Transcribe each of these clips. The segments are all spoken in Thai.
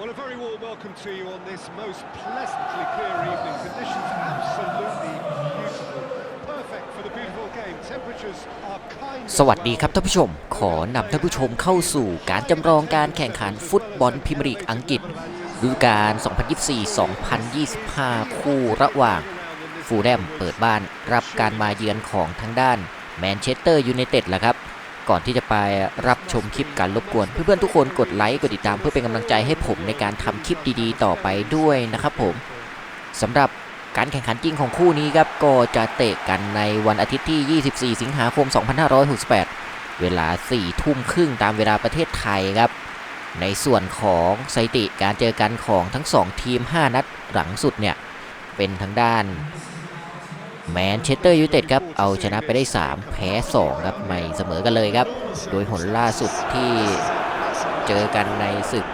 Well, a very warm welcome to you on this most pleasantly clear evening. Conditions absolutely beautiful. Perfect for the beautiful game. Temperatures are kind สวัสดีครับท่านผู้ชม ขอนำท่านผู้ชมเข้าสู่การจำลองการแข่งขันฟุตบอลพรีเมียร์ลีกอังกฤษฤดูกาล 2024-2025 คู่ระหว่าง ฟูลแลมเปิดบ้านรับการมาเยือนของทางด้านแมนเชสเตอร์ยูไนเต็ดแหละครับ ก่อนที่จะไปรับชมคลิปการรบกวน เพื่อนๆทุกคนกดไลค์กดติดตามเพื่อเป็นกำลังใจให้ผมในการทำคลิปดีๆ ต่อไปด้วยนะครับผมสำหรับการแข่งขันจริงของคู่นี้ครับก็จะเตะกันในวันอาทิตย์ที่ 24 สิงหาคม 2568 เวลา 4 ทุ่มครึ่งตามเวลาประเทศไทยครับ ในส่วนของสถิติการเจอกันของทั้ง 2 ทีม 5 นัดหลังสุดเนี่ย เป็นทางด้าน แมนเชสเตอร์ยูไนเต็ดครับ เอาชนะไปได้ 3 แพ้ 2 ครับ ไม่เสมอกันเลยครับ โดยหนล่าสุดที่เจอกันในศึก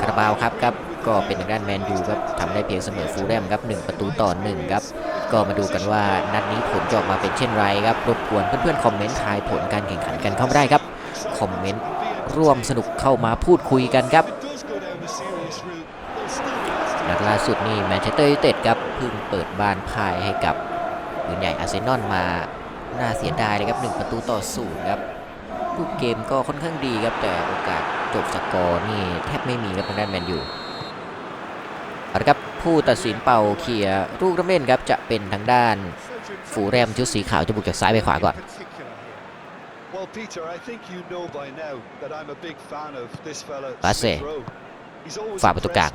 คาราบาวครับครับ ก็เป็นทางด้านแมนยูครับทำได้เพียงเสมอฟูลแลมครับ 1 ประตูต่อ 1 ครับ ก็มาดูกันว่านัดนี้ผลจะออกมาเป็นเช่นไรครับ รบกวนเพื่อนๆคอมเมนต์ทายผลการแข่งขันกันเข้ามาได้ครับ คอมเมนต์ร่วมสนุกเข้ามาพูดคุยกันครับ นัดล่าสุดนี่แมนเชสเตอร์ยูไนเต็ดครับเพิ่งเปิดบ้านพ่ายให้กับปืนใหญ่อาร์เซนอลมาน่าเสียดายเลยครับ 1 ประตูต่อศูนย์ครับลูกเกมก็ค่อนข้างดีครับ แต่โอกาสจบสกอร์นี่แทบไม่มีครับทางด้านแมนยูเอาละครับผู้ตัดสินเป่าเคลียร์ลูกเริ่มเล่นครับจะเป็นทางด้านฟูลแรมชุดสีขาวจะบุกจากซ้ายไปขวาก่อน particular here. Well, Peter, I think you know by now that I'm a big fan of this fella, Passe. Smith Rowe. ฝ่าประตูกลาง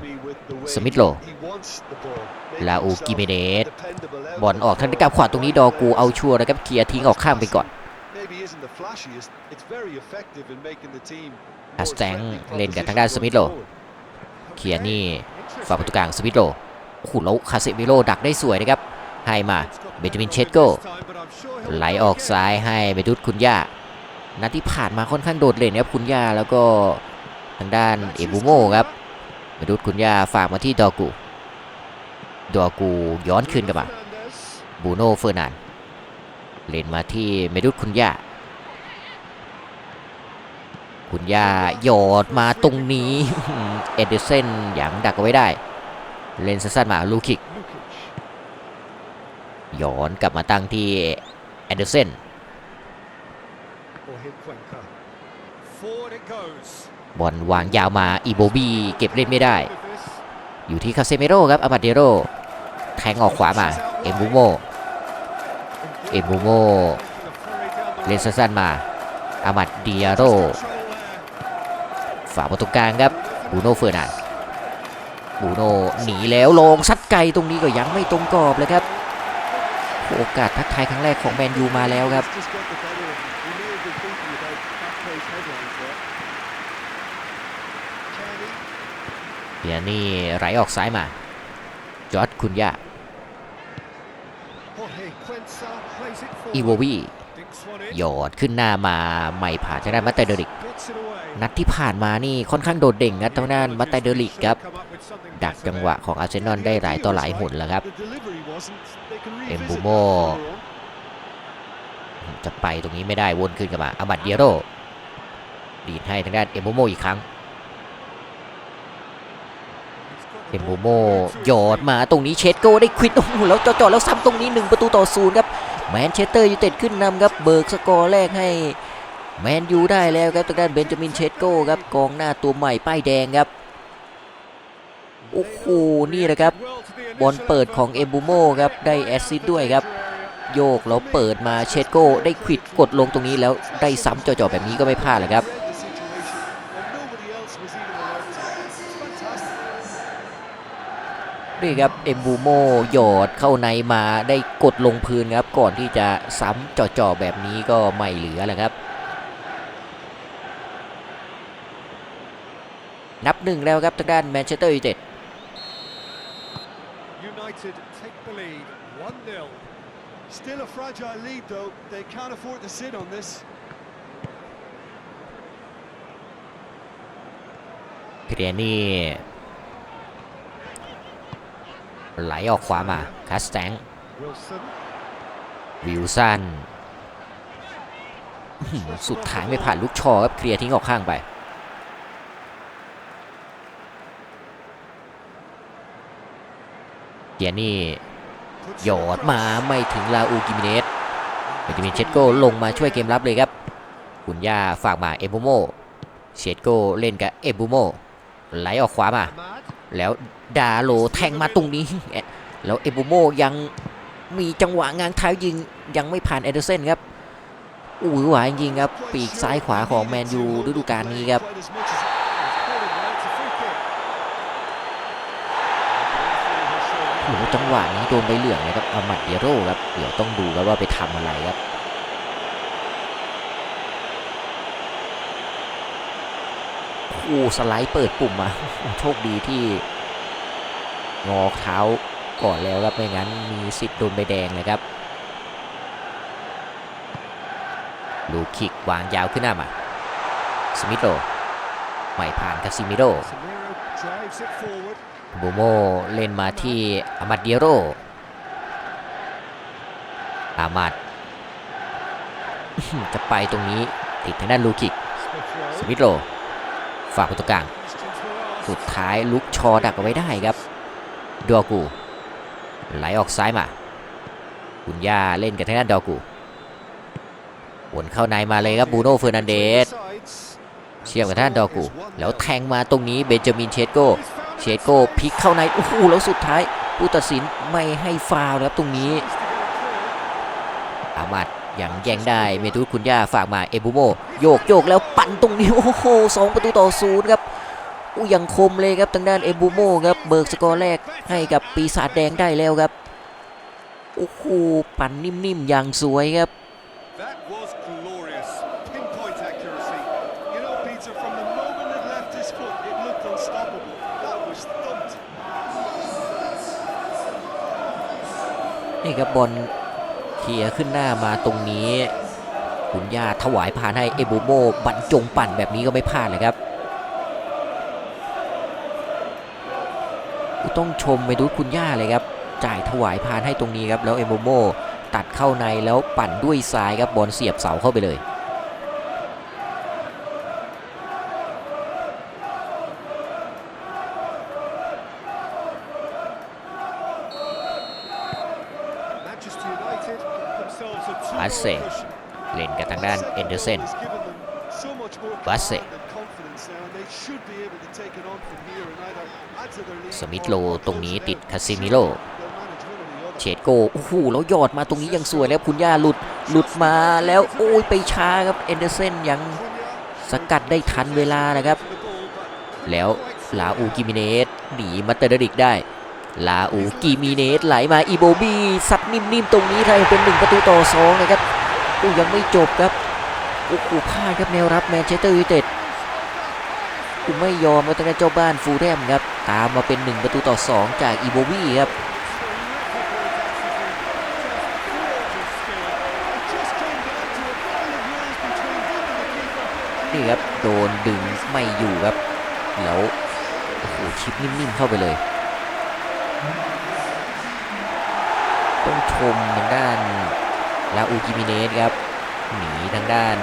สมิธโร he wants the ball. Making ลาอูกิเมเนสบอลออกทางด้านกลับขวาตรงนี้ดอกูเอาชัวร์นะครับเคลียร์ทิ้งออกข้างไปก่อนอัสแตงเล่นกับทางด้านสมิธโร going forward. เคลียร์นี่ฝ่าประตูกลางสวิตโรโอ้โหแล้วคาเซมิโรดักได้สวยนะครับให้มาเบนจามินเชสโกไหลออกซ้ายให้เบดุสคุณย่านัดที่ผ่านมาค่อนข้างโดดเด่นครับคุณย่าแล้วก็ทางด้านเอบูโมครับ เบดุสคุณย่าฝากมาที่ดอกูดอกูย้อนคืนกลับมาบูโน่เฟอร์นานเล่นมาที่เมดุสคุณย่า คุณย่าหยอดมาตรงนี้เอเดเซนหยังดักเอาไว้ได้ เล่นสั้นๆมาลูคิกย้อนกลับมาตั้งที่เอเดอร์เซน บอลวางยาวมาอีโบบีเก็บเล่นไม่ได้ อยู่ที่คาเซเมโร่ครับอาบัดเดโรแทงออกขวามาเอ็มบูโมเอ็มบูโมเล่นสั้นๆมาอามัดเดียโร Control there. ฝาประตูกลางครับบูโนเฟอร์นันบูโนหนีแล้วลงซัดไกลตรงนี้ก็ยังไม่ตรงกรอบเลยครับโอกาสทักทายครั้งแรกของแมนยูมาแล้วครับ เดี๋ยวนี่ไหลออกซ้ายมา จอร์ดคุณย่า Jorge Cuenca plays it อีโว forward. วี Dinks one in. หยอดขึ้นหน้ามาไม่ผ่านทางด้านมัตเตเดริก Puts it away. นัดที่ผ่านมานี่ค่อนข้างโดดเด่นครับทางด้านมัตเตเดริกครับ Come up with something ดัก better จังหวะ there. ของอาร์เซนอลได้หลายต่อหลายหนแล้วครับ The delivery wasn't. They can revisit Embumo. that later on. จะไปตรงนี้ไม่ได้วนขึ้นกลับมาอามัดเดียโรดีดให้ทางด้านเอมโบโมอีกครั้ง เอมโบโมหยอดมาตรงนี้เชสโกได้ควิดโอ้โหแล้วจ่อๆแล้วซ้ำตรงนี้ 1 ประตูต่อศูนย์ครับแมนเชสเตอร์ยูไนเต็ดขึ้นนำครับเบิกสกอร์แรกให้แมนยูได้แล้วครับทางด้านเบนจามินเชสโกครับกองหน้าตัวใหม่ป้ายแดงครับโอ้โหนี่แหละครับบอลเปิดของเอมบูโมครับได้แอสซิสต์ด้วยครับโยกแล้วเปิดมาเชสโกได้ควิดกดลงตรงนี้แล้วได้ซ้ำจ่อๆแบบนี้ก็ไม่พลาดเลยครับ นี่ครับเอมบูโมหยอดเข้าในมาได้กดลงพื้นครับ ก่อนที่จะซ้ำจ่อๆแบบนี้ก็ไม่เหลือแหละครับ นับหนึ่งแล้วครับทางด้านแมนเชสเตอร์ยูไนเต็ด United take the lead 1-0. Still a fragile lead though. They can't afford to sit on this. เพเรียนี่ ไหลออกขวามาคาสแตงวิลสันสุดท้ายไม่ผ่านลูกชอครับเคลียร์ทิ้งออกข้างไปเกียนี่หยอดมาไม่ถึงลาอูกิมิเนสเบติมินเชตโกลงมาช่วยเกมรับเลยครับคุณย่าฝากมาเอบูโมเชตโกเล่นกับเอบูโมไหลออกขวามา แล้วดาโลแทงมาตรงนี้ แล้วเอบูโมยังมีจังหวะงางเท้ายิงยังไม่ผ่านเอเดอร์เซนครับอู้หวาจริงครับ ปีกซ้ายขวาของแมนยูฤดูกาลนี้ครับโอ้โหจังหวะนี้โดนใบเหลืองนะครับอามัดเดียโร่ครับ เดี๋ยวต้องดูครับว่าไปทำอะไรครับ โอ้สไลด์เปิดปุ่มมาโชคดีที่ งอเท้าก่อนแล้วครับไม่งั้นมีสิทธิ์โดนใบแดงเลยครับลูกคิกวางยาวขึ้นหน้ามาสมิโรไม่ผ่านคาซิมิโร Samiro drives it forward. บูโมเล่นมาที่อามัดเดียโรอามัดจะไปตรงนี้ติดทางด้านลูคิก Smith Rowe. สมิธโร ฝากประตูกลาง สุดท้ายลุกชอดักเอาไว้ได้ครับดอกูไหลออกซ้ายมาคุณย่าเล่นกับทางด้านดอกูวนเข้าในมาเลยครับบูโน่เฟอร์นันเดสเชื่อมกับทางด้านดอกู แล้วแทงมาตรงนี้เบนจามินเชสโกเชสโกพลิกเข้าในโอ้โหแล้วสุดท้ายผู้ตัดสินไม่ให้ฟาวล์นะครับตรงนี้อามัด ยังแย่งได้เมทุสคุณย่าฝากมาเอบูโมโยกโยกแล้วปั่นตรงนี้โอ้โหสองประตูต่อศูนย์ครับอู้ยังคมเลยครับทางด้านเอบูโมครับเบิกสกอร์แรกให้กับปีศาจแดงได้แล้วครับโอ้โหปั่นนิ่มๆอย่างสวยครับ That was glorious. Pinpoint accuracy. You know, Peter, from the moment it left his foot, it looked unstoppable. That was thumped. นี่ครับบอล เคลียร์ขึ้นหน้ามาตรงนี้คุณย่าถวายผ่านให้เอโบโมบรรจงปั่นแบบนี้ก็ไม่พลาดเลยครับ ต้องชมไปดูคุณย่าเลยครับ จ่ายถวายพานให้ตรงนี้ครับแล้วเอโมโมตัดเข้าในแล้วปั่นด้วยซ้ายครับบอลเสียบเสาเข้าไปเลย บาเซ่เล่นกับทางด้านเอนเดอร์เซนบาเซ่สมิธโลตรงนี้ติดคาซิมิโลเฉดโกโอ้โหแล้วยอดมาตรงนี้ยังสวยแล้วคุณย่าหลุดหลุดมาแล้วโอ้ยไปช้าครับเอนเดอร์เซนยังสกัดได้ทันเวลานะครับ แล้วลาอูกิมิเนสหนีมาเตอร์ดิกได้ ลาอูกิมิเนสไหลมาอีโบบีซัดนิ่มๆตรงนี้ไทยเป็นหนึ่งประตูต่อสองนะครับกูยังไม่จบครับโอ้โหพลาดครับแนวรับแมนเชสเตอร์ยูไนเต็ดกูไม่ยอมแล้วตั้งแต่เจ้าบ้านฟูลแรมครับ ตามมาเป็นหนึ่งประตูต่อสองจากอีโบบีครับนี่ครับ โดนดึงไม่อยู่ครับ แล้วโอ้โหชิปนิ่มๆเข้าไปเลย ต้องชมทางด้านลาอูกิมิเนสครับหนีทางด้าน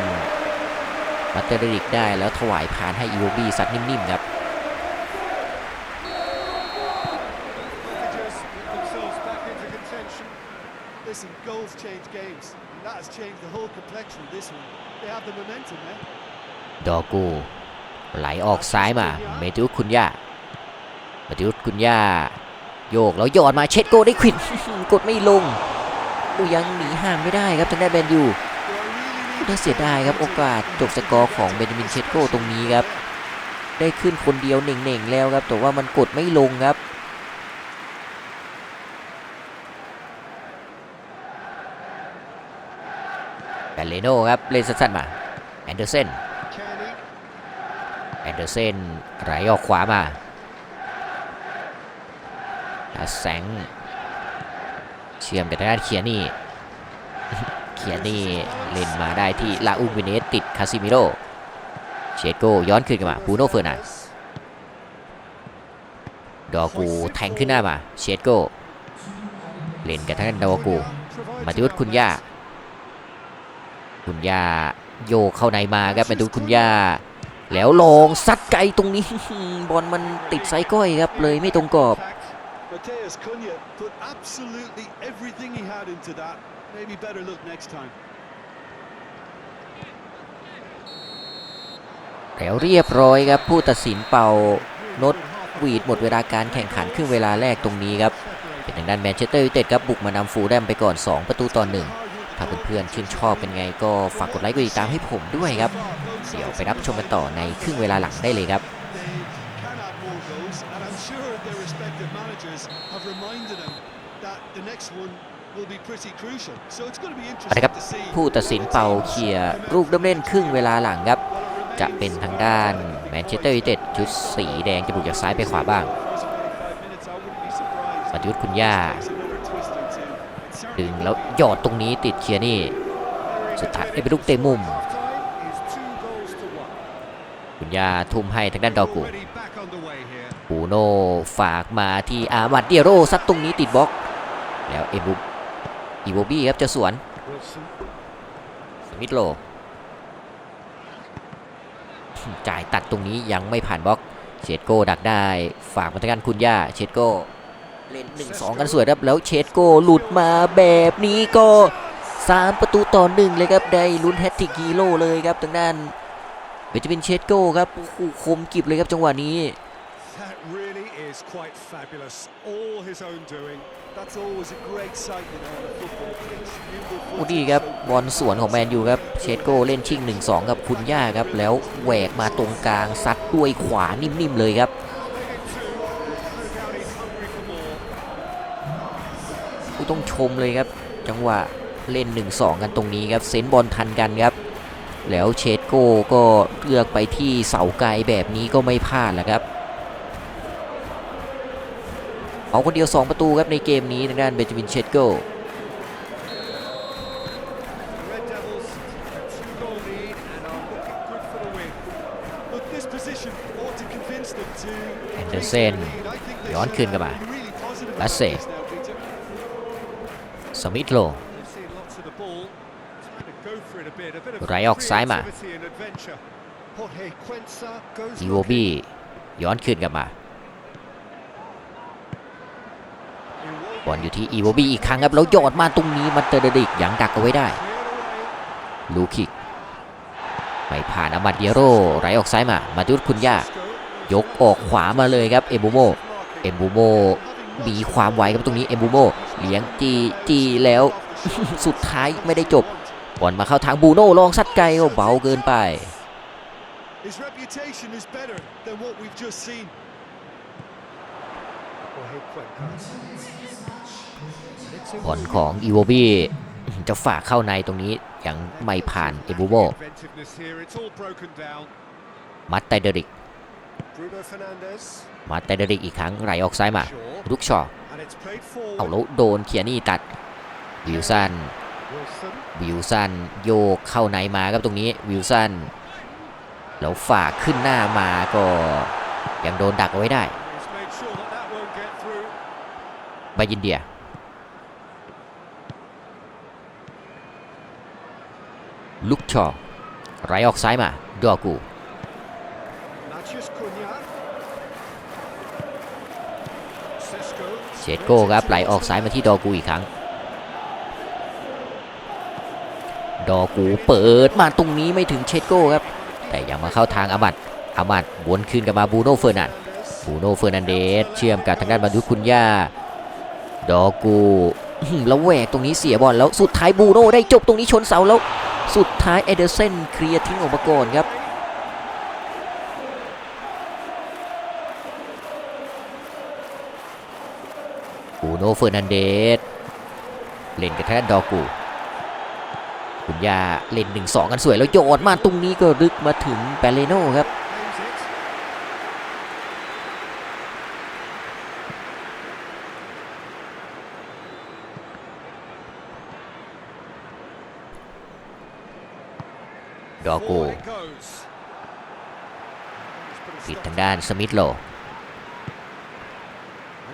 มาเตอร์ริกได้แล้วถวายพานให้อีโวบีซัดนิ่มๆครับ Listen, goals change games, and that has changed the whole complexion of this one. They have the momentum now. ดอกูไหลออกซ้ายมาเมติอุสคุณย่าเมติอุสคุณย่า โยกแล้วยอดมาเช็ดโกได้ควิดกดไม่ลงโอ้ยังหนีห่างไม่ได้ครับทางด้านแมนยูน่าเสียดายครับโอกาสจบสกอร์ของเบนจามินเชสโกตรงนี้ครับ ได้ขึ้นคนเดียวเน่งๆแล้วครับแต่ว่ามันกดไม่ลงครับแบลเลโนครับเล่นสั้นๆมาแอนเดอร์เซนแอนเดอร์เซนไหลออกขวามา แสงเชื่อมกับทางด้านเคียนี่เคียนี่เล่นมาได้ที่ลาอูวิเนสติดคาซิมิโรเชโกย้อนคืนกันมาบูโนเฟอร์นันด์ดอกูแทงขึ้นหน้ามาเชโกเล่นกับทางด้านดอกูมาดิวุฒคุณย่าคุณย่าโยกเข้าในมาครับมาดูคุณย่าแล้วลองซัดไกลตรงนี้บอลมันติดไซก้อยครับเลยไม่ตรงกรอบ Mateus Cunha put absolutely everything he had into that. Maybe better look next time. แล้วเรียบร้อยครับผู้ตัดสินเป่านดหวีดหมดเวลาการแข่งขันครึ่งเวลาแรกตรงนี้ครับ เป็นทางด้านแมนเชสเตอร์ยูไนเต็ดครับบุกมานำฟูลแลมไปก่อน 2 ประตูต่อหนึ่งถ้าเพื่อนๆชื่นชอบเป็นไงก็ฝากกดไลค์กดติดตามให้ผมด้วยครับ เดี๋ยวไปรับชมกันต่อในครึ่งเวลาหลังได้เลยครับ crucial. So it's going to be เอาละครับ interesting to see. ผู้ตัดสินเป่าเคลียร์ลูกเริ่มเล่นครึ่งเวลาหลังครับ จะเป็นทางด้านแมนเชสเตอร์ยูไนเต็ดชุดสีแดงจะบุกจากซ้ายไปขวาบ้าง First 45 minutes, I wouldn't be surprised. ปฏิยุทธ์คุณย่า Takes another twist or two. It's certainly ดึงแล้วหยอดตรงนี้ติดเคลียร์นี่ สุดท้ายเป็นลูกเตะมุม Half-time is two goals to one. คุณย่าทุ่มให้ทางด้านดอกู Already back underway here. ปูโนฝากมาที่อามัดเดียโรซัดตรงนี้ติดบล็อก แล้วเอบุ อีโบบี้ครับจะสวนสมิธโลจ่ายตัดตรงนี้ยังไม่ผ่านบล็อกเชดโก้ดักได้ ฝากมาทางด้านคุณย่าเชดโก้เล่น1-2กันสวยครับแล้วเชดโก้หลุดมาแบบนี้ก็3ประตูต่อหนึ่งเลยครับได้ลุ้นแฮตติกฮีโร่เลยครับทางด้านเบนจามินเชดโก้ครับโอ้โหคมกิบเลยครับจังหวะนี้ That really is quite fabulous. All his own doing. That's always a great sight, you know, on a football pitch. Nimble โอ้ footed, ดีครับ so บอลสวนของแมนยูครับเชดโก้เล่นชิง 1-2 กับคุณย่าครับ แล้วแหวกมาตรงกลางซัดด้วยขวานิ่มๆเลยครับ Now in two. No doubt he's hungry for more. ผู้ต้องชมเลยครับ จังหวะเล่น 1-2 กันตรงนี้ครับ เซนส์บอลทันกันครับ แล้วเชดโก้ก็เลือกไปที่เสาไกลแบบนี้ก็ไม่พลาดแหละครับ เอาคนเดียว 2 ประตูครับในเกมนี้ทางด้านเบนจามินเชดโก้ The Red Devils a two-goal lead and are looking good for the win. But this position ought to convince them to Henderson maintain the lead. I think they ย้อน should คืนกลับมา be really positive ลัส about เซ่ this now, Peter. สมิธโล They've seen lots of the ball. Trying to go for it a bit. A bit of ไรออกซ้ายมา creativity and adventure. Jorge Cuenca goes อีโวบี้ย้อนคืนกลับมา บอลอยู่ที่อีโวบี้อีกครั้งครับแล้วยอดมาตรงนี้มาเตอร์เดดิกยังดักเอาไว้ได้ ลูคิกไม่ผ่านอามัดเดียโรไหลออกซ้ายมามาดุดคุณย่ายกออกขวามาเลยครับเอมบูโมเอมบูโมมีความไวครับตรงนี้เอมบูโมเลี้ยงจีจีแล้ว สุดท้ายไม่ได้จบบอลมาเข้าทางบูโน่ลองซัดไกลเบาเกินไป His reputation is better than what we've just seen. Jorge Cuenca. บอลของอีโวบี้จะฝากเข้าในตรงนี้ยังไม่ผ่านเอบูโม Inventiveness here. It's all broken down. มัดไตเดริกมัดไตเดริกอีกครั้งไหลออกซ้ายมาลุกชอเอาแล้วโดนเคียนี่ตัด วิลสัน วิลสันโยกเข้าในมาครับตรงนี้วิลสัน แล้วฝากขึ้นหน้ามาก็ยังโดนดักเอาไว้ได้ He's made sure that that won't get through. บายินเดีย ลุกชอไหลออกซ้ายมาดอกู Matius Cunha. Sesko. เชดโก้ครับไหลออกซ้ายมาที่ดอกูอีกครั้ง ดอกูเปิดมาตรงนี้ไม่ถึงเชดโก้ครับ แต่ยังมาเข้าทางอามัดอามัดวนคืนกลับมาบูโน่เฟอร์นัน Fernandes. บูโน่เฟอร์นันเดสเชื่อมกับทางด้านบรรทุคุณย่า ดอกู แล้วแหวกตรงนี้เสียบอลแล้วสุดท้ายบูโน่ได้จบตรงนี้ชนเสาแล้วสุดท้ายเอเดอร์เซนเคลียร์ทิ้งออกมาก่อนครับบูโน่เฟอร์นันเดสเล่นกับทดดอกูคุณยาเล่น1-2 กันสวยแล้วโยนมาตรงนี้ก็ลึกมาถึงแปเลโน่ครับ ดอกูผิดทางด้านสมิธโล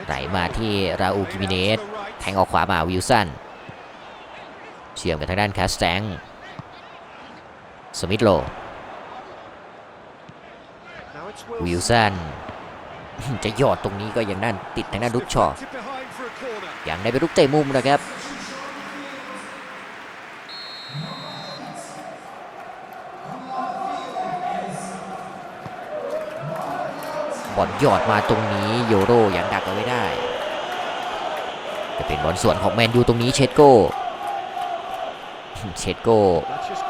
ไหลมาที่ราอูกิมิเนสแทงออกขวามาวิลสันเชื่อมกับทางด้านแคสแตงสมิธโลวิลสันจะยอดตรงนี้ก็ยังนั่นติดทางด้านลุกชอยังได้เป็นลูกเตะมุมนะครับ อลหยอดมาตรงนี้โยโรยังดักเอาไว้ได้ จะเป็นบอลส่วนของแมนยูตรงนี้เชดโก้เชดโก้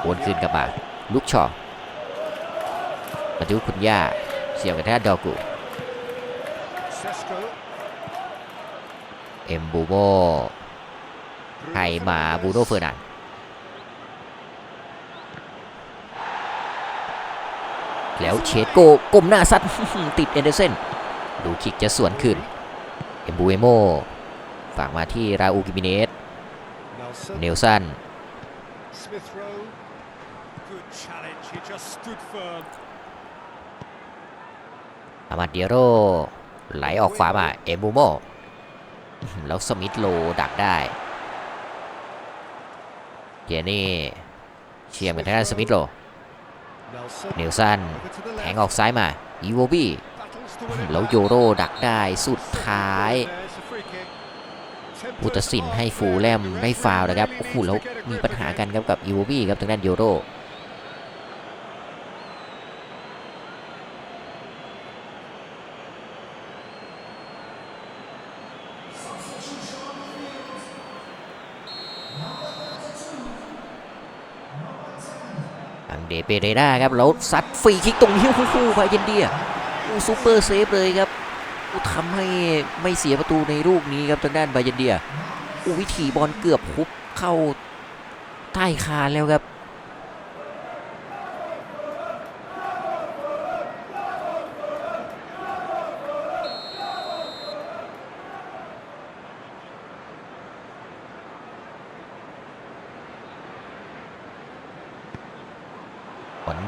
วนคืนกลับมาลุกชอมาดูคุณย่าเสียบกับทางด้าดอกูเอ็มบูโมให้มาบูโนเฟอร์นัน แล้วเชดโกก้มหน้าซัดติดเอนเดอร์เซนดูคิกจะสวนคืนเอ็มบูเอโมฝากมาที่ราอูกิมิเนส Nelson. เนลสัน Smith Rowe. Good challenge. He just stood firm. อามาเดียโรไหลออกขวามาเอ็มบูโมแล้วสมิธโลดักได้เจนี่เชียร์เหมือนทางด้านสมิธโล Nelson. เนลสันแทงออกซ้ายมาอีโวบี้แล้วโยโรดักได้สุดท้าย อุตสินให้ฟูแลมได้ฟาวนะครับโอ้โหแล้วมีปัญหากันครับกับอีโวบี้ครับทางด้านโยโร เดเปเรราครับแล้วซัดฟรีคิกตรงนี้โอ้โหพาเยนเดียอูซูเปอร์เซฟเลยครับอ้ทำให้ไม่เสียประตูในลูกนี้ครับทางด้านบาเยนเดียอูวิถีบอลเกือบคุบเข้าใต้คานแล้วครับ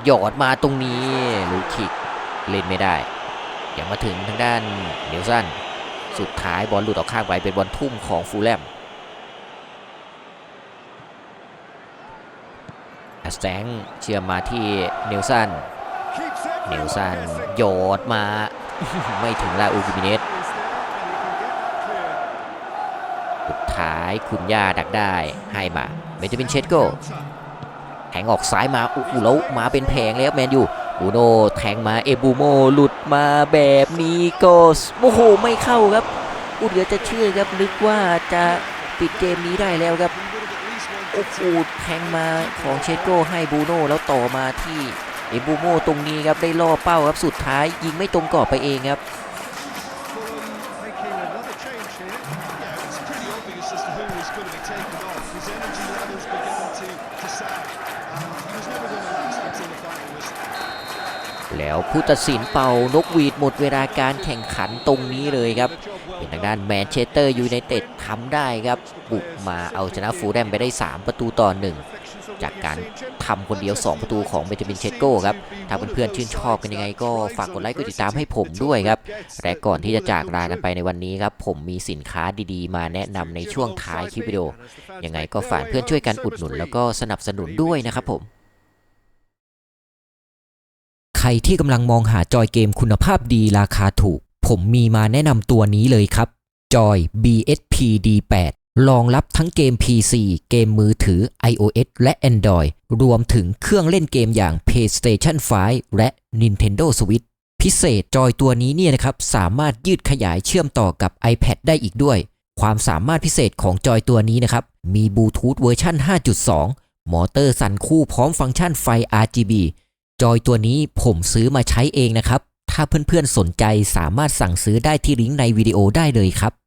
หยอดมาตรงนี้ลูกคิกเล่นไม่ได้ยังมาถึงทางด้านเนลสันสุดท้ายบอลหลุดออกข้างไปเป็นบอลทุ่มของฟูลแลมแอสแตงเชื่อมมาที่เนลสันเนลสัน guessing. โยดมาไม่ถึงลาอูกิมิเนสสุดท้ายคุณย่าดักได้ให้มาเบนจามินเชสโก แทงออกซ้ายมาอู้แล้วมาเป็นแผงแล้วแมนยูบูโนแทงมาเอบูโมหลุดมาแบบนี้ก็โอ้โหไม่เข้าครับอุดเหลือจะเชื่อครับนึกว่าจะปิดเกมนี้ได้แล้วครับโอ้โหแทงมาของเชโก้ให้บูโนแล้วต่อมาที่เอบูโมตรงนี้ครับได้ล่อเป้าครับสุดท้ายยิงไม่ตรงกรอบไปเองครับ ผู้ตัดสินเป่านกหวีดหมดเวลาการแข่งขันตรงนี้เลยครับ เป็นทางด้านแมนเชสเตอร์ยูไนเต็ดทำได้ครับ บุกมาเอาชนะฟูแลมไปได้ 3 ประตูต่อหนึ่งจากการทำคนเดียว 2 ประตูของเบนจามินเชสโก้ครับ ถ้าเพื่อนๆชื่นชอบกันยังไงก็ฝากกดไลค์กดติดตามให้ผมด้วยครับและก่อนที่จะจากลากันไปในวันนี้ครับ ผมมีสินค้าดีๆ มาแนะนำในช่วงท้ายคลิปวิดีโอยังไงก็ฝากเพื่อนช่วยกันอุดหนุนแล้วก็สนับสนุนด้วยนะครับผม ใครที่กำลังมองหาจอยเกมคุณภาพดีราคาถูก ผมมีมาแนะนำตัวนี้เลยครับ จอย BSP D8 รองรับทั้งเกม PC เกมมือถือ iOS และ Android รวมถึงเครื่องเล่นเกมอย่าง PlayStation 5 และ Nintendo Switch พิเศษจอยตัวนี้เนี่ยนะครับ สามารถยืดขยายเชื่อมต่อกับ iPad ได้อีกด้วย ความสามารถพิเศษของจอยตัวนี้นะครับ มีบลูทูธเวอร์ชัน5.2 มอเตอร์สั่นคู่พร้อมฟังก์ชันไฟ RGB จอยตัวนี้ผมซื้อมาใช้เองนะครับ ถ้าเพื่อนๆสนใจสามารถสั่งซื้อได้ที่ลิงก์ในวิดีโอได้เลยครับ